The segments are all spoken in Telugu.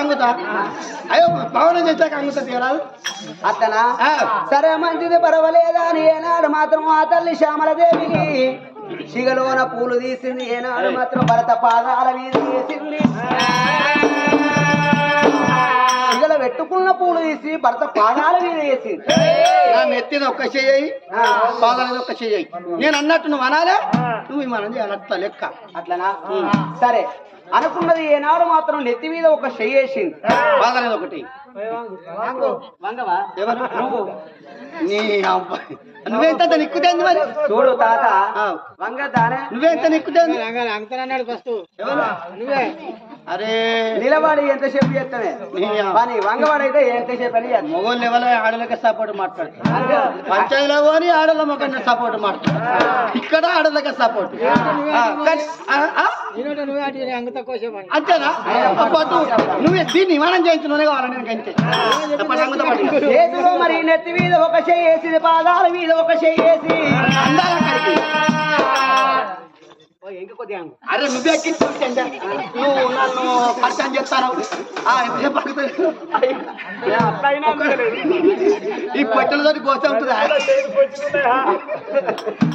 అంగుతా? అయ్యో చేశాక. సరే మంచిది పర్వాలేదా అని ఏనాడు మాత్రం ఆ తల్లి శ్యామలదేవికి సిగలోన పూలు తీసింది. ఏనాడు మాత్రం భరత పాదాల మీద వేసింది సిగల పెట్టుకున్న పూలు తీసి భరత పాదాల మీద వేసింది. నా నెత్తిది ఒక్క చెయ్యి. పాదాలది ఒక్క చెయ్యి. నేను అన్నట్టు నువ్వు అనాలే? నువ్వు మనం చేయాలట్ట లెక్క. అట్లనా? సరే అనుకున్నది ఏనాడు మాత్రం నెత్తి మీద ఒక చెయ్యి వేసింది. పాదాలది ఒకటి. వంగవా? ఎవరు? నువ్వు. నీ అబ్బాయి నువ్వెంత నిక్కుతేంది మరి? చూడు తాత. వంగ దానే నువ్వెంత నిక్కుతేంది? అంగతనన్నాడు ఫస్ట్. ఎవరు? నువ్వే. అరే. నిలబడి ఎంతసేపు చేస్తానే కానీ వంగవాడైతే ఎంతసేపు అని. మొగోళ్ళు ఎవరో? ఆడలకి సపోర్ట్ మాట్లాడతారు. పంచాయతీలో పోని ఆడల సపోర్ట్ మాట్లాడతారు. ఇక్కడ ఆడలకి సపోర్ట్ నేనంటే నువ్వే అటు అంగత కోసేమని అంతేనా? అప్పుడు నువ్వే దీన్ని విమానం చేయించుకునే కావాలని నేను అంతే. పట్టి. చేతిలో మరి నెత్తి మీద ఒక వేసి పాదాల మీద ఒక వేసి అందాల అరే నువ్వే నువ్వు నన్ను పరిచయం చేస్తాను? ఈ పొట్టలతో గోస ఉంటుందా?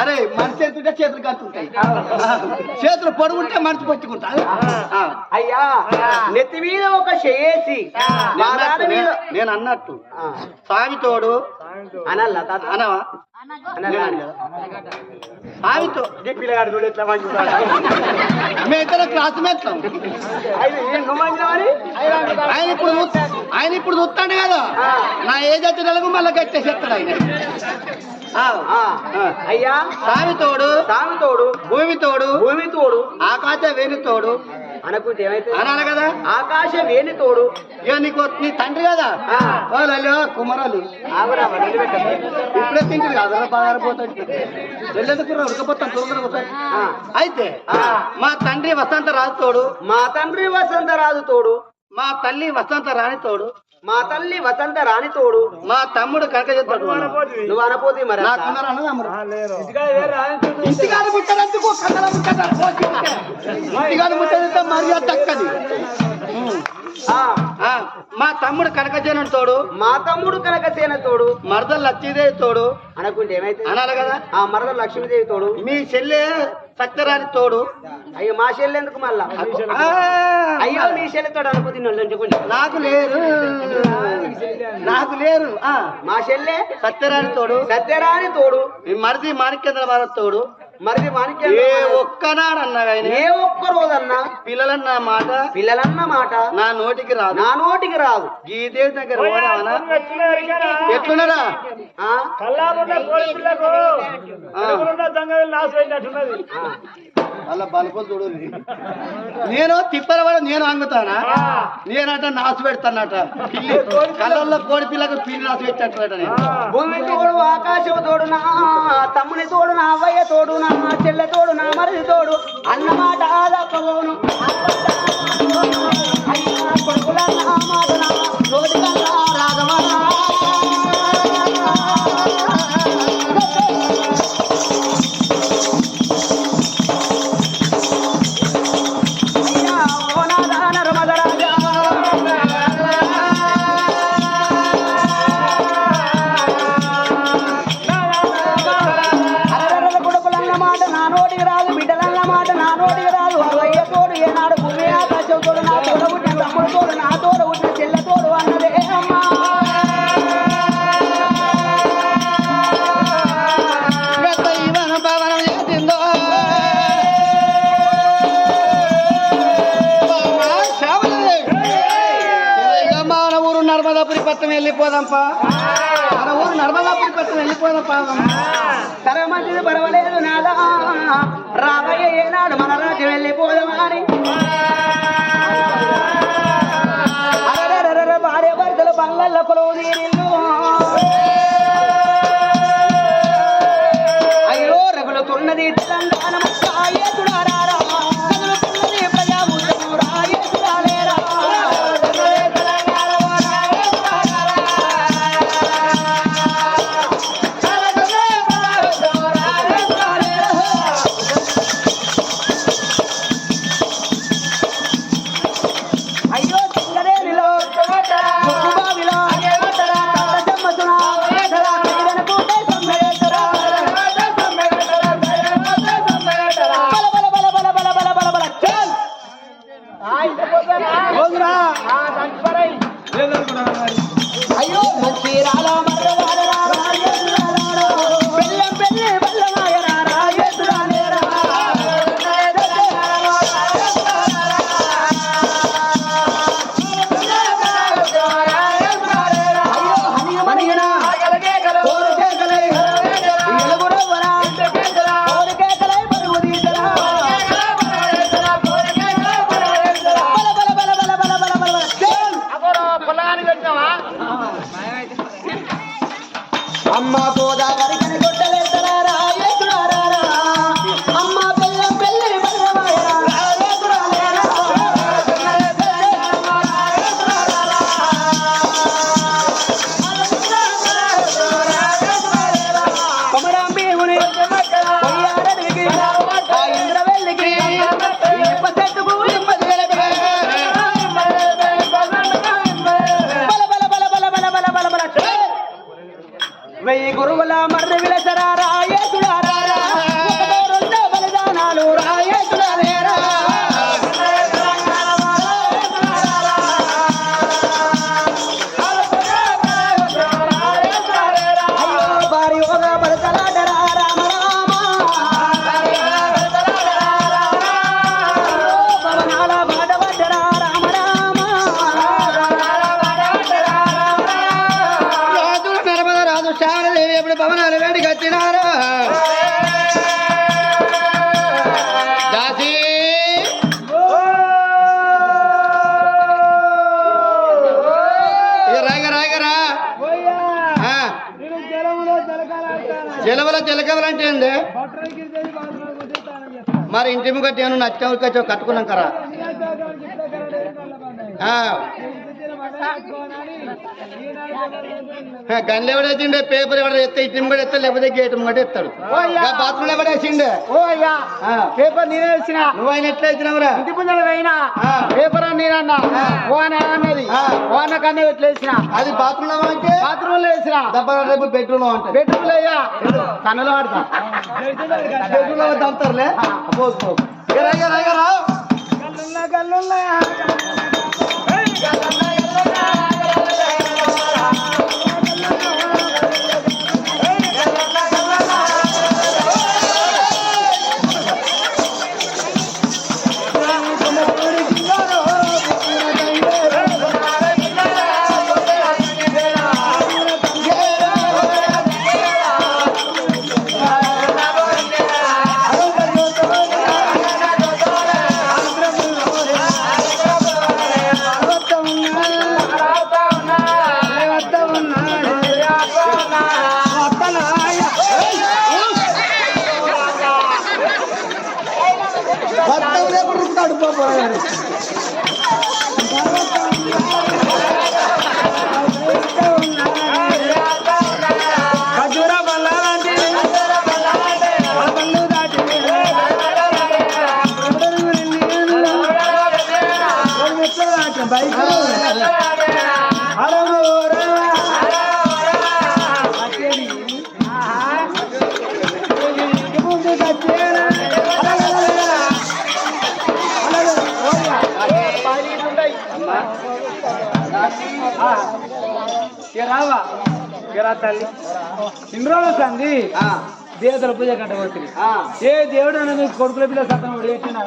అరే మనిషి ఎంతుంటే చేతులు కడుతుంటాయి. చేతులు పొడుగుంటే మనిషి పట్టుకుంటా. అయ్యా నెత్తి మీద ఒక మీద నేను- నేను అన్నట్టు. ఆ, స్వామి తోడు అనల్లా అనవా? పిల్లగాడు చూడు ఎట్లా. మేము ఇద్దరు ఈయన నువ్వు మంచివాడి? ఆయన ఇప్పుడు ఆయన ఇప్పుడు చూస్తాడు కదా. నా ఏజ్ వచ్చిన నెలకు మళ్ళీ కట్టేసేస్తాడు ఆయన. ఆ, ఆ, ఆ. అయ్యా. స్వామి తోడు సామి తోడు భూమి తోడు భూమి తోడు ఆకాశ వేణి తోడు అనుకుంటే ఏమైతే అనాలి కదా. ఆకాశ వేణి తోడు? ఇక నీకు నీ తండ్రి కదా? ఆ. వాళ్ళు కుమరాలు. ఇప్పుడే తింటారు కదా బాగా పోతాడు. వెళ్ళేందుకు తొందరగా. అయితే మా తండ్రి వసంత రాజు తోడు. మా తండ్రి వసంతరాజు తోడు. మా తల్లి వసంత రాణి తోడు. మా తల్లి వసంత రాణి తోడు. మా తమ్ముడు కనకజెత్తాడు నువ్వు అనపోతే మరి ముట్టడందుకు కథల ముట్టడం ముట్టడంతో మర్యాద తక్కది మా తమ్ముడు కనకజనుడు తోడు. మా తమ్ముడు కనకసేన తోడు. మరదలు లక్ష్మీదేవి తోడు. అనుకుంటే ఏమైతే అనాలి కదా? ఆ మరద లక్ష్మీదేవి తోడు. మీ చెల్లె సత్యరాణి తోడు. అయ్యో మా చెల్లి ఎందుకు మళ్ళా? అయ్యో మీ చెల్లి తోడు అనుకుంటే నుంచుకుంటే నాకు లేరు. నాకు లేరు. మా చెల్లె? సత్యరాణి తోడు. సత్యరాణి తోడు. మరిది మాణిక్యేంద్ర భారత్ తోడు. మరిది మాణిక్యం ఏ ఒక్కనాడు అన్నా ఆయన ఏ ఒక్క రోజన్నా పిల్లలన్న మాట? పిల్లలన్న మాట? నా నోటికి రాదు. నా నోటికి రాదు. గీదేవి దగ్గర ఆ. వాళ్ళ బలుపులు చూడు నేను తిప్పలవాడ నేను అంగుతానా? నేనట నాసు పెడతానట. కళ్ళల్లో కోడి పిల్లకు పిల్లి నాసు పెట్టాట నేను. భూమి తోడు ఆకాశం తోడు నా తమ్ముని తోడు నా అవ్వయ్య తోడు నా చెల్లె తోడు నా మరిది తోడు ఏనాడు భూమి ఆకాశం తోడు నా తోడ పుట్టిన తమ్ముడు తోడు నా తోడు నర్మదాపురి పట్టణం వెళ్ళిపోదాంపా. మన ఊరు నర్మదాపురి పట్టణం వెళ్ళిపోదాంపా. సరే మంచిది పర్వాలేదు నాదా. రాబోయే ఏనాడు మన రాజు వెళ్ళిపోదామని అరరరరర భార్య భర్తలు బంగళ్ళ పొలవు నీరిల్లు జలవల జలకవల అంటే ఏంది? మరి ఇంటి ముగ్గ నేను నచ్చావు కట్టుకున్నాం కదా. గన్లు ఎవడేసిండే పేపర్ ఎవడ ఎత్తే ఇంటి ముగ్గడ ఎత్తే లేకపోతే గేట్ ముగ్గట ఎత్తాడు బాత్రూమ్ ఎవడేసిండే ఓ అయ్యా పేపర్ నేనే ఇచ్చిన నువ్వు ఆయన ఎట్లా ఇచ్చినావురా ఇంటి ముందర పోయినా. ఆ. పేపర్ అని నేనన్నా ఓన అన్నది. ఓన కన్నా ఎట్లా వేసిన? అది బాత్రూమ్లో అంటే? బాత్రూమ్లో వేసిన. రేపు బెడ్రూమ్లో ఉంటుంది బెడ్రూమ్లో అయ్యా కన్నులో ఆడతా బెడ్రూమ్లో దంతారులే పోదు పోదు ఎరా ఎరా రా తల్లి. ఇన్ని రోజులు సంది దేవతల పూజ కంట పోతుంది ఆ. ఏ దేవుడు అన్న మీకు కొడుకుల పిల్ల పెట్టినా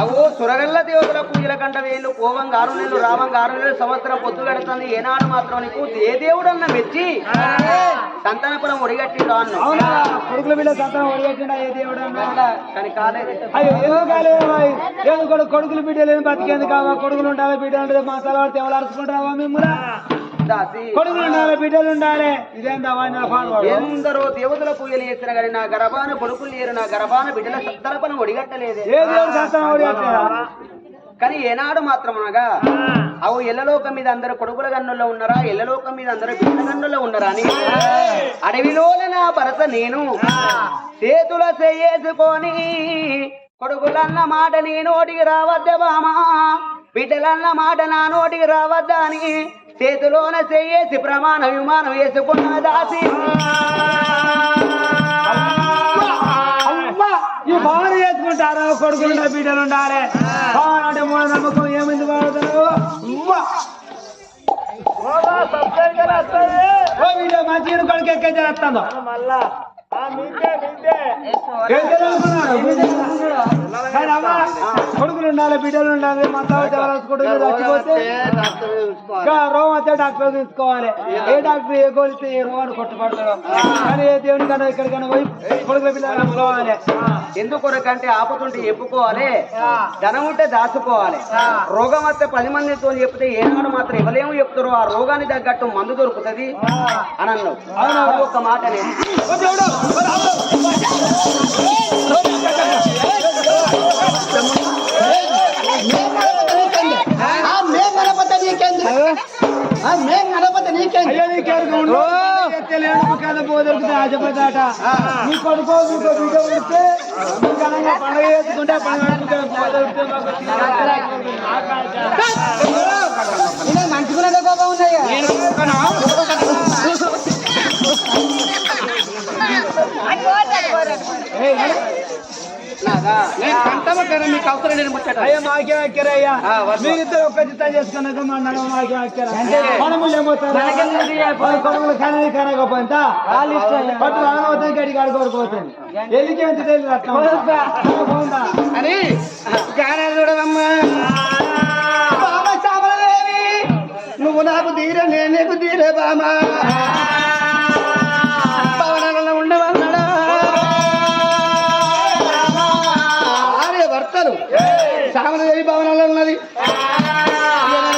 అవో సురగల్ల దేవతల పూజల కంట వేళ్ళు కోవం గారు నెలలు రావం గారు నెలలు సంవత్సరం పొద్దు గడుతుంది ఏనాడు మాత్రం నీకు ఏ దేవుడన్న మెచ్చి? సంతానపురం ఒడిగట్టిండు అన్న కొడుకుల పిల్ల సత్రం పెట్టినా ఏ దేవుడు అన్న? కానీ కాలేదు. అయ్యో ఎందుకు కాలేదు కొడుకులు బిడ్డలు బతికేందుకు కావా? కొడుకులు ఉండాలి బిడ్డలు మసాలా పడితే ఎవరు అరుచుకుంటావా మిమ్మల్ని ఎందరో దేవతల పూజలు చేసిన కానీ నా గర్భాన కొడుకులు లేరు నా గర్భాన బిడ్డల సంతానపనం ఒడిగట్టలేదే. ఏ? కానీ ఏనాడు మాత్రం అనగా అవు ఎల్లలోకం మీద అందరు కొడుకుల గన్నుల్లో ఉన్నారా? ఎల్లలోకం మీద అందరు బిడ్డ గన్నుల్లో ఉన్నారా అని. అడవిలోన నా భరత నేను చేతుల చేసుకొని కొడుకులన్న మాట నీ నోటికి రావద్ద బామా బిడ్డలన్న మాట నా నోటికి రావద్దా అని చేతిలోన చెయ్యేసి ప్రమాణ విమానం వేసుకున్న దాసి. అమ్మా ఈ భావన చేసుకుంటారా కొడుకులు ఉండాలి బిడ్డలు ఉండాలి భావన అంటే మూఢ నమ్మకం ఏమైంది వీడియో మంచి కొడుకు ఎక్కే చేస్తాను మళ్ళా. కొడుకులు ఉండాలి బిడ్డలు ఉండాలి మా తాత కొడుకులు చచ్చిపోతే ఇంకా రోగం వస్తే డాక్టర్ తీసుకోవాలి. ఏ డాక్టర్ ఏ గోలితే ఏ రోగాన్ని కొట్టుపడతాడు కానీ ఏ దేవుని కన్నా ఎక్కడికైనా పోయి కొడుకుల పిల్లలు నమ్ముకోవాలి ఎందుకొరకంటే ఆపతుంటే చెప్పుకోవాలి. ధనం ఉంటే దాచుకోవాలి. రోగం వస్తే పది మందితో చెప్తే ఏనాడు మాత్రం ఎవరేమో చెప్తారో ఆ రోగానికి తగ్గట్టు మందు దొరుకుతుంది. అని అన్నావు అవును ఒక్క మాట నేను నీ కొడుకో నీకో బిడ్డ పండుగ చేసుకుంటే పండుగ మీకు అవసరం ముచ్చట. అయ్యా మాకేం వర్షం. మీరిద్దరు ఒక్క చిత్తం చేసుకున్నాక మా నడవ మాకేం ఎక్కరా మనము ఏమవుతారు కొడుకులు కనది కనకపోతా పట్టు రానవుతుంది గడికి ఆడుకోకపోతుంది ఎల్లికి ఎంత తెలియదు అట్లా పోందా? అని గానే చూడవమ్మా. బామ చామలదేవి నువ్వు నాకు తీరే నేను నీకు తీరే బామ.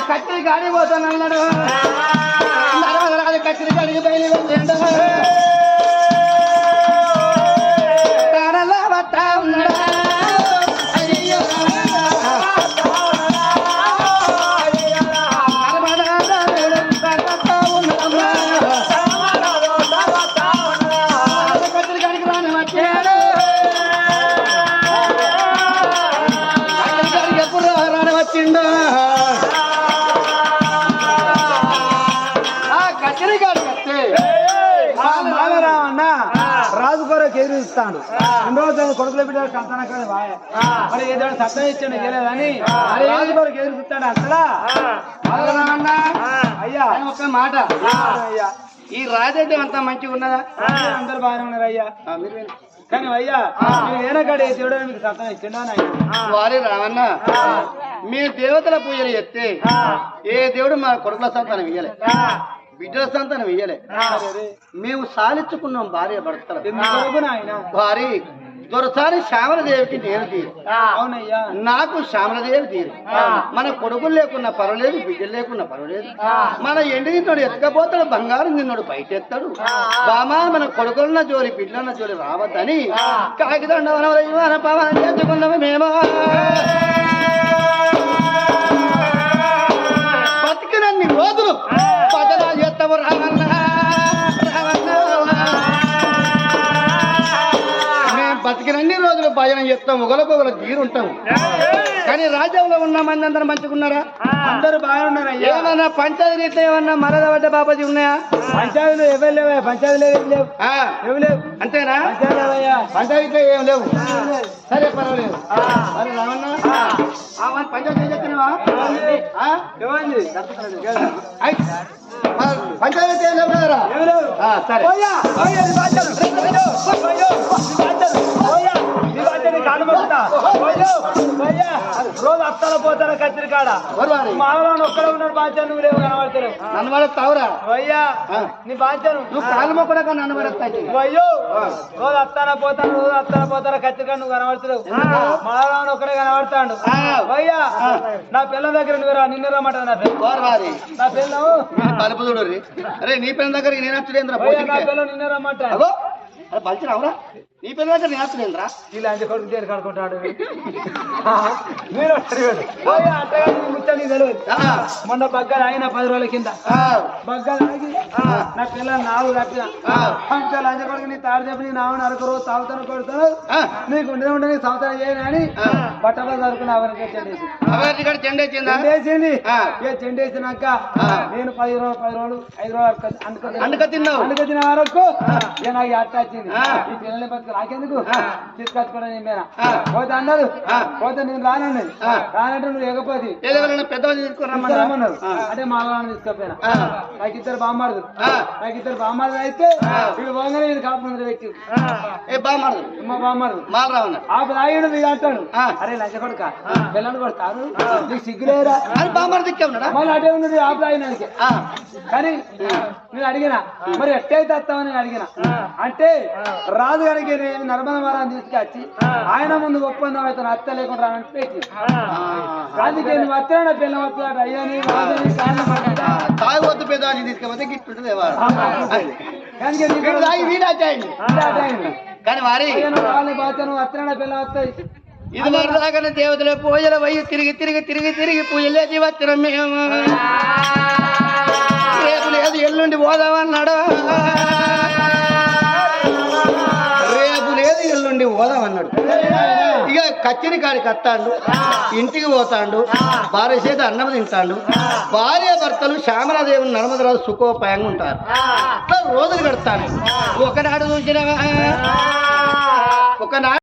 కత్తిరి కాడి పోతాను అన్నాడు కత్తిరి కాడికి బయలు వెళ్ళండు ఎదురుస్తాడు రెండో తన కొడుకుల బిడ్డ కంతన కానీ వాయ. మరి ఏదో సత్తం ఇచ్చాడు చేయలేదని మరి రాజు కొరకు ఎదురుస్తాడు అంతడా మాలరామన్న, అయ్యా ఒక్క మాట. అయ్యా ఈ రాజైతే అంత మంచిగా ఉన్నదా? అందరు బాగానే ఉన్నారు అయ్యా మీరు. కానీ అయ్యా ఏనకాడ ఏ దేవుడు మీకు సత్తం ఇచ్చిండా వారి రావన్న? మీ దేవతల పూజలు ఎత్తే ఏ దేవుడు మా కొడుకుల సంతానం ఇయ్యలే. బిడ్డల సంతానం ఇయ్యలే. మేము సాలించుకున్నాం భార్య భర్తలు. వారి దొరసారి శ్యామలదేవికి నేను తీరు. అవునయ్యా. నాకు శ్యామలదేవి తీరు. మన కొడుకులు లేకున్నా పర్వాలేదు బిడ్డలు లేకున్నా పర్వాలేదు. మన ఎండి నిన్నోడు ఎత్తకపోతాడు బంగారం నిన్నోడు బయట ఎత్తాడు బామా మన కొడుకులున్న జోలి బిడ్డలున్న జోలి రావద్దని కాకిదండ పవన్ చేసుకున్నాము మేము. బతికినన్ని రోజులు బతికినన్ని రోజులు భజన చేస్తాం ఒకల పొగల తీరుంటాం కానీ రాజ్యంలో ఉన్న మంది అందరూ మంచిగున్నారా అందరూ బాగానే ఉన్నారు అయ్యా ఏమన్నా పంచాయతీ రీతిలో ఏమన్నా మరద పడ్డ బాబాజీ ఉన్నాయా పంచాయతీలు ఎవరు లేవా పంచాయతీలు ఏం లేవు ఎవరు లేవు అంతేనా పంచాయతీ పంచాయతీలో ఏం లేవు సరే పర్వాలేదు మరి పంచాయతీ చెప్తున్నావా పంచాయతీ ఏం లేవు కదరా సరే పోయా పోయా నీ బాధ్యత. పోయో, పోయో, నీ బాధ్యత. పోయా, నీ బాధ్యత కాలు మొక్కుతా. పోయో, పోయా. రోజు అత్తల పోతారా కత్తిరి కాడ మరి వారి. మామూలు ఒక్కడ ఉన్నాడు బాధ్యత నువ్వు లేవు కనబడతారు నన్ను వాడు తావురా పోయ్యా ఆ. నీ బాధ్యత నువ్వు కాలు మొక్కడాక నన్ను పడతాయి అయ్యో రోజు అత్తాన పోతాను రోజు అత్తాన పోతారా కత్తిరికాడ నువ్వు కనబడతావు మామూలు ఒక్కడే కనబడతాడు ఆ. పోయ్యా నా పిల్ల దగ్గర నువ్వు రా నిన్ను రమ్మంటా నా పిల్ల తలుపు చూడరి అరే నీ పిల్లల దగ్గర నేను వచ్చేంద్ర నా పిల్ల నిన్ను రమ్మంటా పలిచిన అవురా నీ పిల్లల దగ్గర నేను వచ్చేంద్ర ఇలాంటి కొడుకు తీరు కడుకుంటాడు? మీరు తెలియదు మొన్న బగ్గలు ఆగిన పది రోజుల కింద. బగ్గలు ఆగి నా పిల్లలు నావు తప్పిన లంచ కొడుకు నీ తాడు చెప్పి నీ నావు నరకరు తాగుతాను కొడతాను నీకు ఉండే ఉండే నీ సంవత్సరం చేయను అని బట్టలు దొరుకుని అవరికి చెండేసి చెండేసింది. ఇక చెండేసినాక నేను పది రోజులు పది రోజులు ఐదు రోజులు అనుకో అందుక తిన్నావు? అందుకు వచ్చిన వరకు ఇక నాకు అట్ట వచ్చింది. ఈ పిల్లల్ని బతుకు నాకెందుకు. తీసుకొచ్చుకోవడం నేను ఆ. పోతే అన్నారు. పోతే నేను రానన్నది ఆ. రానంటే నువ్వు ఎగపోతి ఏదైనా పెద్దవాళ్ళు తీసుకురమ్మన్నా తీసుకురమ్మన్నారు. అంటే మా వాళ్ళని తీసుకపోయినా. నాకు ఇద్దరు బామ్మారు ఆ. నాకు ఇద్దరు బామ్మారు అయితే. వీడు పోగానే వీడు కాపు ముందు వ్యక్తి ఏ బామారు మా బామ్మారు మాలరావన్నారు ఆ రాయుడు వీడు అంటాడు. అరే లంచ కొడుక పిల్లలు కొడతారు. నీకు సిగ్గులేరా అని బామారు దిక్కే ఉన్నాడా? మళ్ళీ అటే ఉన్నది ఆ రాయినానికి ఆ. కానీ నేను అడిగిన మరి ఎట్టయితే వస్తామని నేను అడిగిన? అంటే రాజు గారికి నేను నర్మద వారాన్ని తీసుకొచ్చి ఆయన ముందు ఒప్పందం అయితే అత్త లేకుండా పెట్టి అందుకే నువ్వు వస్తాడు పిల్ల వస్తాడు కారణం పడ్డా. తాగొద్దు పెద్దవాళ్ళు తీసుకపోతే గిట్టుంటది. కానీ వారి అయ్యా వస్తున్నాడా పిల్ల వస్తాయి ఇది వరదాకానే దేవతల పూజలు పోయి తిరిగి తిరిగి తిరిగి తిరిగి పూజలేసి వచ్చిన మేము. రేపు లేదు ఎల్లుండి పోదామన్నాడు? పోదాం అన్నాడు. ఇక కచ్చిరి కాడికి వస్తాడు ఇంటికి పోతాడు భార్య చేత అన్నం తింటాడు భార్య భర్తలు శ్యామలాదేవుని నర్మదరాజు సుఖోపాయంగా ఉంటారు. రోజులు పెడతాను ఒకనాడు చూసిన ఒకనాడు